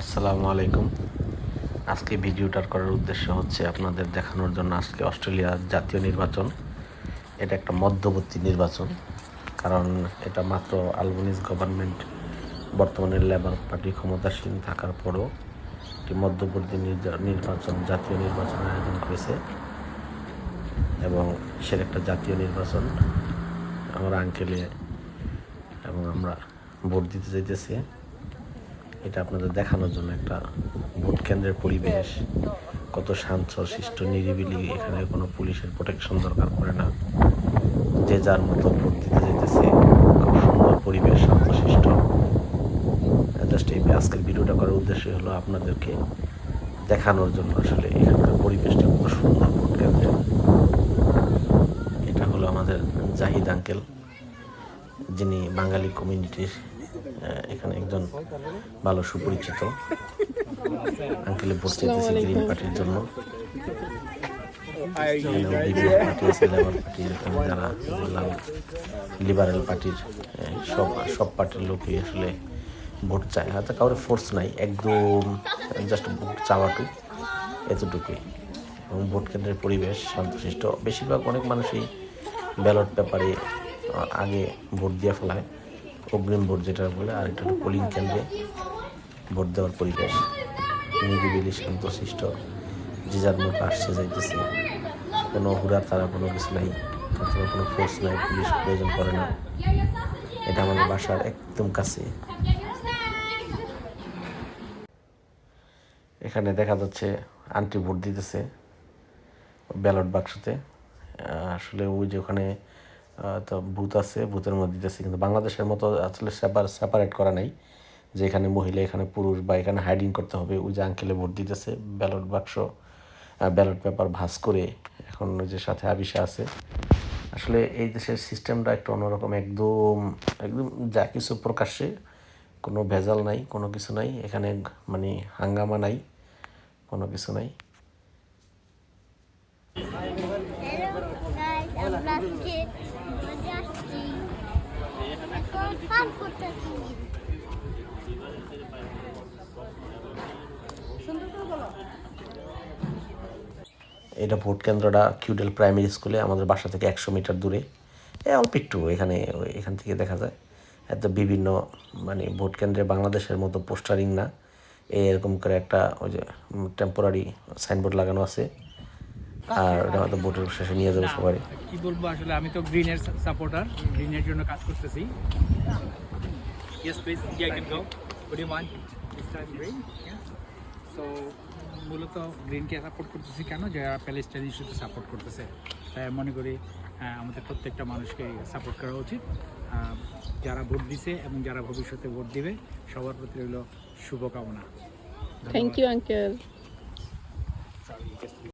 আসসালামু আলাইকুম। আজকে ভিডিওটার করার উদ্দেশ্য হচ্ছে আপনাদের দেখানোর জন্য আজকে অস্ট্রেলিয়ার জাতীয় নির্বাচন। এটা একটা মধ্যবর্তী নির্বাচন, কারণ এটা মাত্র আলবনিজ গভর্নমেন্ট বর্তমানে লেবার পার্টি ক্ষমতাসীন থাকার পরও একটি মধ্যবর্তী নির্বাচন, জাতীয় নির্বাচন আয়োজন করেছে। এবং সের একটা জাতীয় নির্বাচন। আমার আঙ্কেলে এবং আমরা ভোট দিতে যাইতেছি এটা আপনাদের দেখানোর জন্য একটা ভোট কেন্দ্রের পরিবেশ। কত শান্ত শিষ্ট নিরিবিলি, এখানে কোনো পুলিশের প্রোটেকশন দরকার পড়ে না। যে যার মতো ভোট দিতে যেতেছে, খুব সুন্দর পরিবেশ শান্তশিষ্ট জাস্ট এই আজকের ভিডিওটা করার উদ্দেশ্য হলো আপনাদেরকে দেখানোর জন্য আসলে এখানকার পরিবেশটা খুব সুন্দর ভোট কেন্দ্রের এটা হলো আমাদের জাহিদ আঙ্কেল যিনি বাঙালি কমিউনিটির এখানে একজন ভালো সুপরিচিত আঙ্কেলে ভোট চাইতেছে গ্রিন পার্টির জন্য। যারা লিবারেল পার্টির সব সব পার্টির লোকই আসলে ভোট চায়। হয়তো কারোর ফোর্স নাই একদম জাস্ট ভোট চাওয়াটু এতটুকুই। এবং ভোট কেন্দ্রের পরিবেশ শান্তশিষ্ট। বেশিরভাগ অনেক মানুষই ব্যালট পেপারে আগে ভোট দিয়ে ফেলায়। অগ্রিম ভোট যেটা বলে, আর এটা হলো পোলিং কেন্দ্রে ভোট দেওয়ার পরিবেশ। নিরিবিলি শান্তশিষ্ট যে যার মতো আসছে, যাইতেছে। কোনো হুড়া তারা কোনো কিছু নাই, অথবা কোনো ফোর্স নাই, পুলিশ প্রয়োজন করে না। এটা আমাদের বাসার একদম কাছে। এখানে দেখা যাচ্ছে আন্টি ভোট দিতেছে ব্যালট বাক্সতে। আসলে ওই যে ওখানে তো বুথ আছে বুথের মধ্যে দিতেছে, কিন্তু বাংলাদেশের মতো আসলে সেপার সেপারেট করা নাই, যে এখানে মহিলা, এখানে পুরুষ বা এখানে হাইডিং করতে হবে, ওই যে আঙ্কেলে ভোট দিতেছে ব্যালট বাক্স ব্যালট পেপার ভাস করে এখন ওই যে সাথে আবিষা আছে। আসলে এই দেশের সিস্টেমটা একটু অন্যরকম, একদম একদম যা কিছু প্রকাশ্যে কোনো ভেজাল নাই, কোনো কিছু নাই, এখানে মানে হাঙ্গামা নাই, কোনো কিছু নাই। আমরা আজকে মজা আসছি। এখন ফান করতেছি। এটা ভোট কেন্দ্রটা কিউডেল প্রাইমারি স্কুলে আমাদের বাসা থেকে একশো মিটার দূরে। এ অল্প একটু এখানে এখান থেকে দেখা যায়। এত বিভিন্ন মানে ভোট কেন্দ্রে বাংলাদেশের মতো পোস্টারিং না। এরকম করে একটা ওই যে টেম্পোরারি সাইনবোর্ড লাগানো আছে। আর ওটা হয়তো ভোটের শেষে নিয়ে যাবে সবাই কি বলব আসলে আমি তো গ্রিনের সাপোর্টার গ্রিনের জন্য কাজ করতেছি। গ্রিন সো মূলত গ্রিনকে সাপোর্ট করতেছি কেন? যারা প্যালেস্টাইন ইস্যুতে সাপোর্ট করতেছে। তাই মনে করি আমাদের প্রত্যেকটা মানুষকে সাপোর্ট করা উচিত। যারা ভোট দিছে এবং যারা ভবিষ্যতে ভোট দিবে সবার প্রতি রইল শুভকামনা। Thank you just-